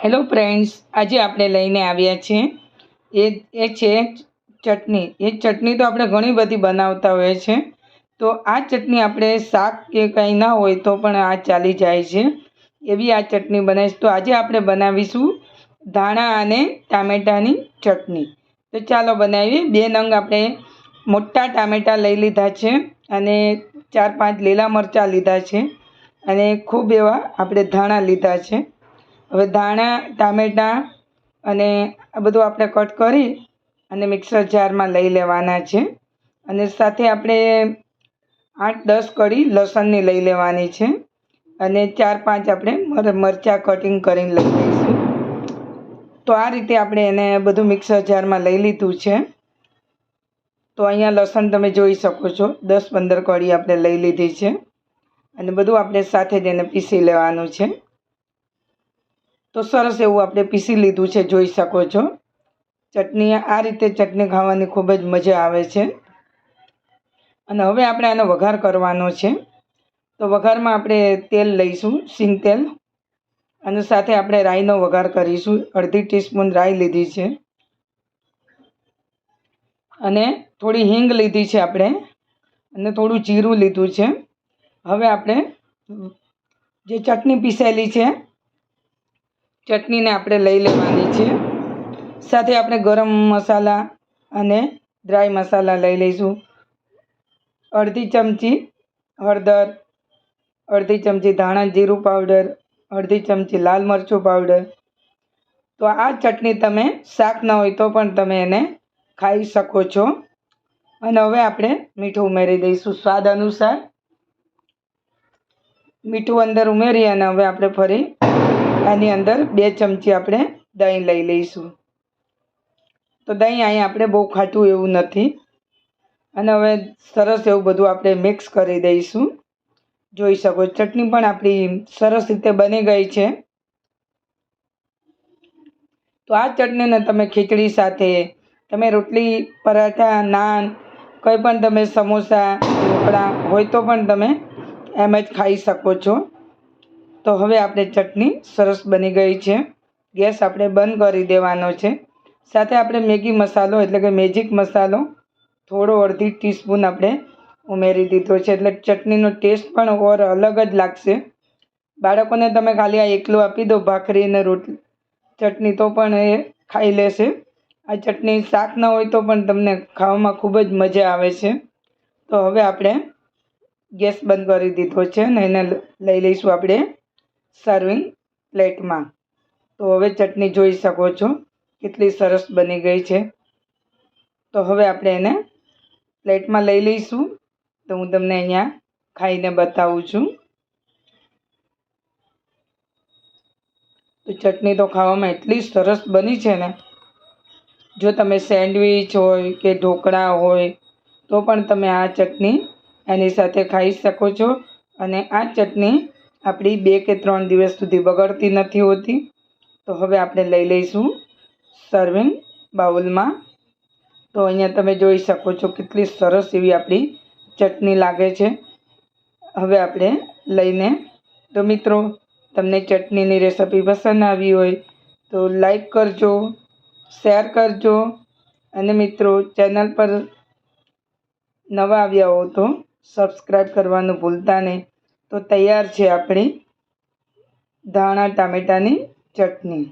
Hello friends આજે આપણે લઈને આવ્યા છીએ. એ એ છે ચટણી. એ ચટણી તો આપણે ઘણી બધી બનાવતા હોઈએ છીએ તો આ ચટણી આપણે શાક કે કંઈ ના હોય તો પણ આ ચાલી જાય છે. એવી આ ચટણી બનાવીશ. તો આજે આપણે બનાવીશું ધાણા અને ટામેટાની ચટણી. તો ચાલો બનાવીએ. બે નંગ આપણે મોટા ટામેટાં લઈ લીધા છે અને ચાર પાંચ લીલા મરચાં લીધા છે અને ખૂબ એવા આપણે ધાણા લીધા છે. હવે ધાણા, ટામેટાં અને આ બધું આપણે કટ કરી અને મિક્સર જારમાં લઈ લેવાના છે. અને સાથે આપણે આઠ, દસ કળી લસણની લઈ લેવાની છે. અને ચાર, પાંચ આપણે મર, મરચાં કટિંગ કરીને લઈ લઈશું. તો આ રીતે આપણે એને બધું મિક્સર જારમાં લઈ લીધું છે. તો અહીંયા લસણ તમે જોઈ શકો છો. દસ, પંદર કળી આપણે લઈ લીધી છે. અને બધું આપણે સાથે જ એને પીસી લેવાનું છે. તો સરસ એવું આપણે પીસી લીધું છે, જોઈ શકો છો. ચટણી, આ રીતે ચટણી ખાવાની ખૂબ જ મજા આવે છે. અને હવે આપણે આનો વઘાર કરવાનો છે. તો વઘારમાં આપણે તેલ લઈશું, સિંગ તેલ. અને સાથે આપણે રાઈનો વઘાર કરીશું. અડધી ટીસ્પૂન રાઈ લીધી છે. અને થોડી હિંગ લીધી છે આપણે. અને થોડું જીરું લીધું છે. હવે આપણે જે ચટણી પીસેલી છે ચટણીને આપણે લઈ લેવાની છે. સાથે આપણે ગરમ મસાલા અને ડ્રાય મસાલા લઈ લઈશું. અડધી ચમચી હળદર, અડધી ચમચી ધાણા જીરું પાવડર અડધી ચમચી લાલ મરચું પાવડર તો આ ચટણી તમે શાક ન હોય તો પણ તમે એને ખાઈ શકો છો. અને હવે આપણે મીઠું ઉમેરી દઈશું સ્વાદ અનુસાર. મીઠું અંદર ઉમેરી અને હવે આપણે ફરી આની અંદર બે ચમચી આપણે દહીં લઈ લઈશું. તો દહીં અહીં આપણે બહુ ખાટું એવું નથી. અને હવે સરસ એવું બધું આપણે મિક્સ કરી દઈશું. જોઈ શકો ચટણી પણ આપણી સરસ રીતે બની ગઈ છે. તો આ ચટણીને તમે ખીચડી સાથે, તમે રોટલી, પરાઠા, નાન, કંઈ પણ તમે સમોસા, ઢોકળા હોય તો પણ તમે એમ જ ખાઈ શકો છો. તો હવે આપણે ચટણી સરસ બની ગઈ છે. ગેસ આપણે બંધ કરી દેવાનો છે. સાથે આપણે મેગી મસાલો એટલે કે મેજિક મસાલો થોડો અડધી ટીસ્પૂન આપણે ઉમેરી દીધો છે. એટલે ચટણીનો ટેસ્ટ પણ ઓર અલગ જ લાગશે. બાળકોને તમે ખાલી આ એકલું આપી દો. ભાખરી અને રોટલી. ચટણી તો પણ એ ખાઈ લેશે. આ ચટણી શાક ન હોય તો પણ તમને ખાવામાં ખૂબ જ મજા આવે છે. તો હવે આપણે ગેસ બંધ કરી દીધો છે અને એને લઈ લઈશું આપણે. સર્વિંગ પ્લેટમાં તો હવે ચટણી જોઈ શકો છો, કેટલી સરસ બની ગઈ છે. તો હવે આપણે એને પ્લેટમાં લઈ લઈશું. તો હું તમને અહીંયા ખાઈને બતાવું છું. તો ચટણી તો ખાવામાં એટલી સરસ બની છે ને. જો તમે સેન્ડવિચ હોય કે ઢોકળા હોય, તો પણ તમે આ ચટણી એની સાથે ખાઈ શકો છો. અને આ ચટણી આપણી બે કે ત્રણ દિવસ સુધી બગડતી નથી હોતી. તો હવે આપણે લઈ લઈશું સર્વિંગ બાઉલમાં. તો અહીંયા તમે જોઈ શકો છો કેટલી સરસ એવી આપણી ચટણી લાગે છે. હવે આપણે લઈને, તો મિત્રો, તમને ચટણીની રેસિપી પસંદ આવી હોય તો લાઈક કરજો શેર કરજો અને મિત્રો ચેનલ પર નવા આવ્યા હો તો સબસ્ક્રાઈબ કરવાનું ભૂલતા નહીં. તો તૈયાર છે આપણી ધાણા ટામેટાની ચટણી.